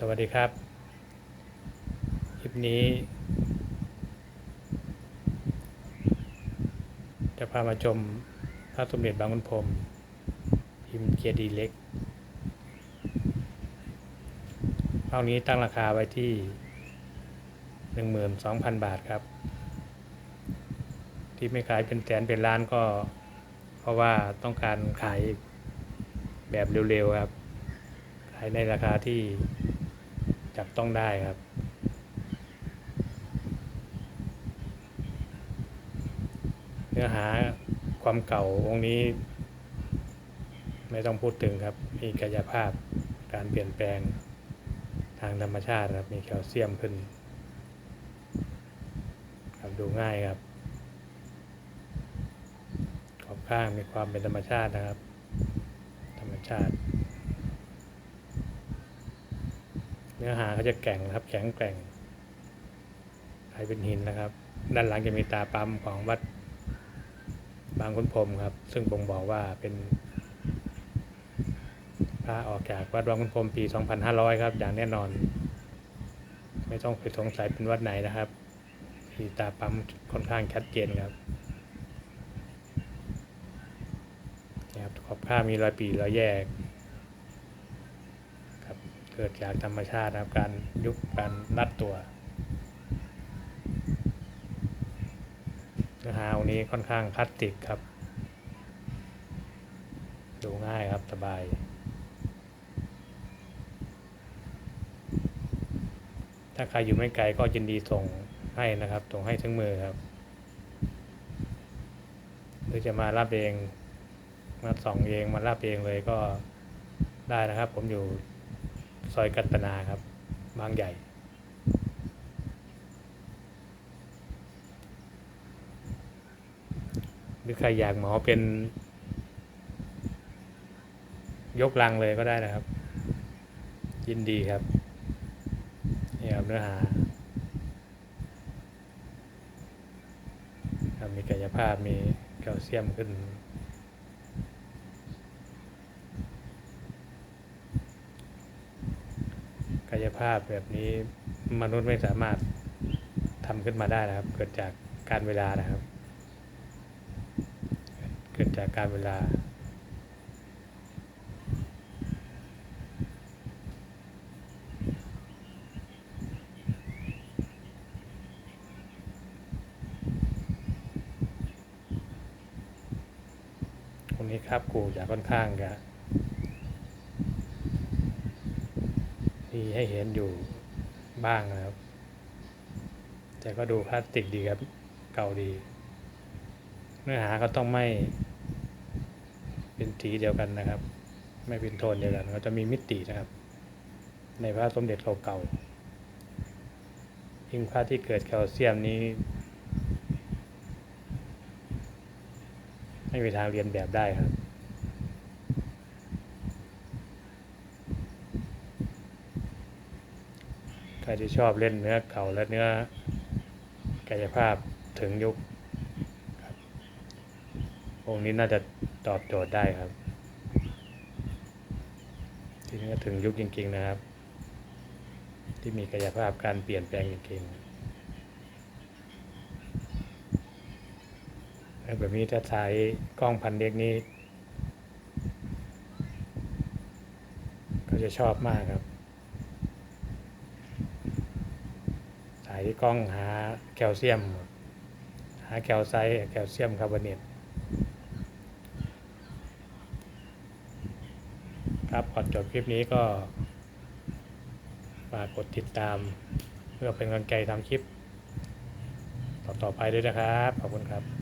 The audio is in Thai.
สวัสดีครับ คลิปนี้ จะพามาชมพระสมเด็จบางขุนพรมพิมพ์เกียรติเล็กเท่านี้ตั้งราคาไว้ที่ 12,000 บาทครับ ที่ไม่ขายเป็นแสนเป็นล้านก็ เพราะว่าต้องการขายแบบเร็วๆครับขายในราคาที่ จับต้องได้ครับ เนื้อหาความเก่าองค์นี้ ไม่ต้องพูดถึงครับ มีกายภาพการเปลี่ยนแปลงทางธรรมชาติครับ มีแคลเซียมขึ้นครับดูง่ายครับขอบข้างมีความเป็นธรรมชาตินะครับ ธรรมชาติ เนื้อหาเขาจะแกร่งครับ แข็งแกร่งใครเป็นหินนะครับ ด้านหลังจะมีตาปั๊มของวัดบางขุนพรหมครับ ซึ่งบ่งบอกว่าเป็นพระออกจากวัดบางขุนพรหมปี 2500 ครับ อย่างแน่นอน ไม่ต้องไปสงสัยเป็นวัดไหนนะครับมีตาปั๊มค่อนข้างชัดเจนครับนี่ครับขอบข้ามีรอยปีรอยแยก เกิดจากธรรมชาตินะครับการยุบการรัดตัวเนื้อหาวันนี้ค่อนข้างพลาสติกครับ ดูง่ายครับสบายถ้าใครอยู่ไม่ไกลก็ยินดีส่งให้นะครับ ส่งให้ถึงมือครับ หรือจะมารับเอง มาส่องเอง มารับเองเลยก็ได้นะครับ ผมอยู่ ซอยกัตนาครับ บางใหญ่ หรือใครอยากหมอเป็น ยกลังเลยก็ได้นะครับ ยินดีครับ นี่ครับเนื้อหามีกายภาพมีแคลเซียมขึ้น กายภาพแบบนี้มนุษย์ไม่สามารถทำขึ้นมาได้นะครับ เกิดจากการเวลานะครับ เกิดจากการเวลาตรงนี้ครับกูจะค่อนข้างจะ มีให้เห็นอยู่บ้างนะครับ แต่ก็ดูพลาสติกดีครับเก่าดี เนื้อหาก็ต้องไม่เป็นสีเดียวกันนะครับ ไม่เป็นโทนเดียวกันก็จะมีมิตินะครับ ในพระสมเด็จเก่าๆยิ่งพระที่เกิดแคลเซียมนี้ไม่มีทางเรียนแบบได้ครับ ใค รที่ชอบเล่นเนื้อเก่าและเนื้อกายภาพถึงยุคครับองค์นี้น่าจะตอบโจทย์ได้ครับ ที่นี่ถึงยุคจริง ๆ นะครับ ที่มีกายภาพการเปลี่ยนแปลงจริงๆแล้วแบบนี้ถ้าใช้กล้องพันเล็กนี้ ก็จะชอบมากครับ ถ่ายที่ กล้องหาแคลเซียม หาแคลไซต์แคลเซียมคาร์บอเนตครับก่อนจบคลิปนี้ก็ฝากกดติดตาม เพื่อเป็นกำลังใจทำคลิป ต่อๆไปด้วยนะครับ ขอบคุณครับ